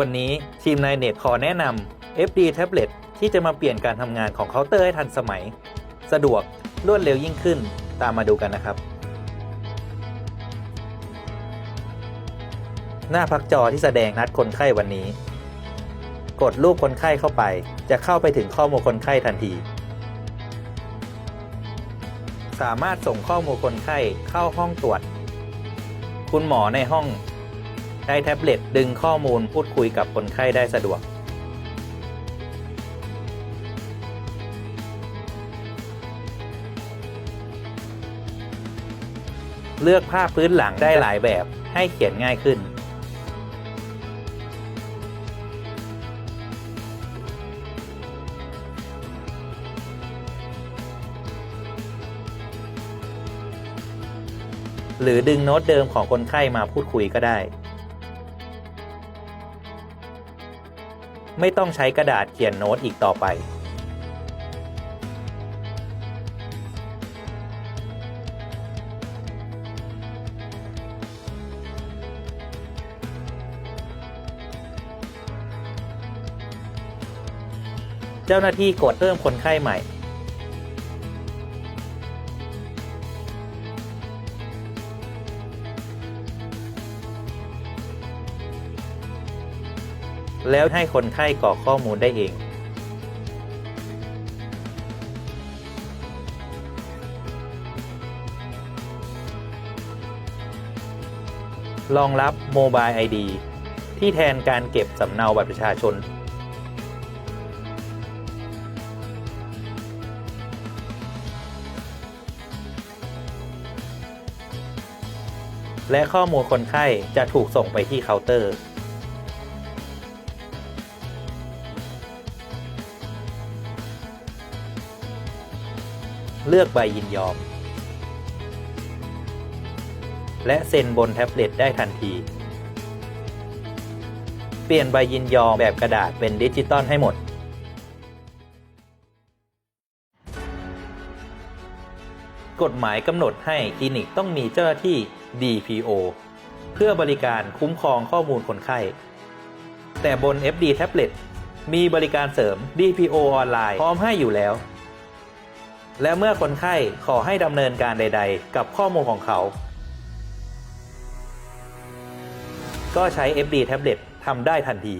วันนี้ทีมนายเน็ตขอแนะนำ FD Tablet ที่จะมาเปลี่ยนการทำงานของเคาน์เตอร์ให้ทันสมัย สะดวกรวดเร็วยิ่งขึ้นตามมาดูกันนะครับ หน้าพักจอที่แสดงนัดคนไข้วันนี้ กดรูปคนไข้เข้าไป จะเข้าไปถึงข้อมูลคนไข้ทันที สามารถส่งข้อมูลคนไข้เข้าห้องตรวจ คุณหมอในห้อง ใช้แท็บเล็ตดึงข้อมูลพูดคุยกับคนไข้ได้สะดวก เลือกภาพพื้นหลังได้หลายแบบให้เขียนง่ายขึ้น หรือดึงโน้ตเดิมของคนไข้มาพูดคุยก็ได้ ไม่ต้องใช้กระดาษเขียนโน้ตอีกต่อไป เจ้าหน้าที่กดเพิ่มคนไข้ใหม่ แล้วให้คนไข้กรอกข้อมูลได้เอง รองรับโมบาย ID ที่แทนการเก็บสำเนาบัตรประชาชน และข้อมูลคนไข้จะถูกส่งไปที่เคาน์เตอร์ เลือกใบยินยอม และเซ็นบนแท็บเล็ตได้ทันที เปลี่ยนใบยินยอมแบบกระดาษเป็นดิจิตอลให้หมด กฎหมายกำหนดให้คลินิกต้องมีเจ้าหน้าที่ DPO เพื่อบริการคุ้มครองข้อมูลคนไข้ แต่บน FD Tablet มีบริการเสริม DPO ออนไลน์พร้อมให้อยู่แล้ว และเมื่อคนไข้ขอให้ดำเนินการใด ๆ กับข้อมูลของเขา ก็ใช้ FD Tablet ทำได้ทันที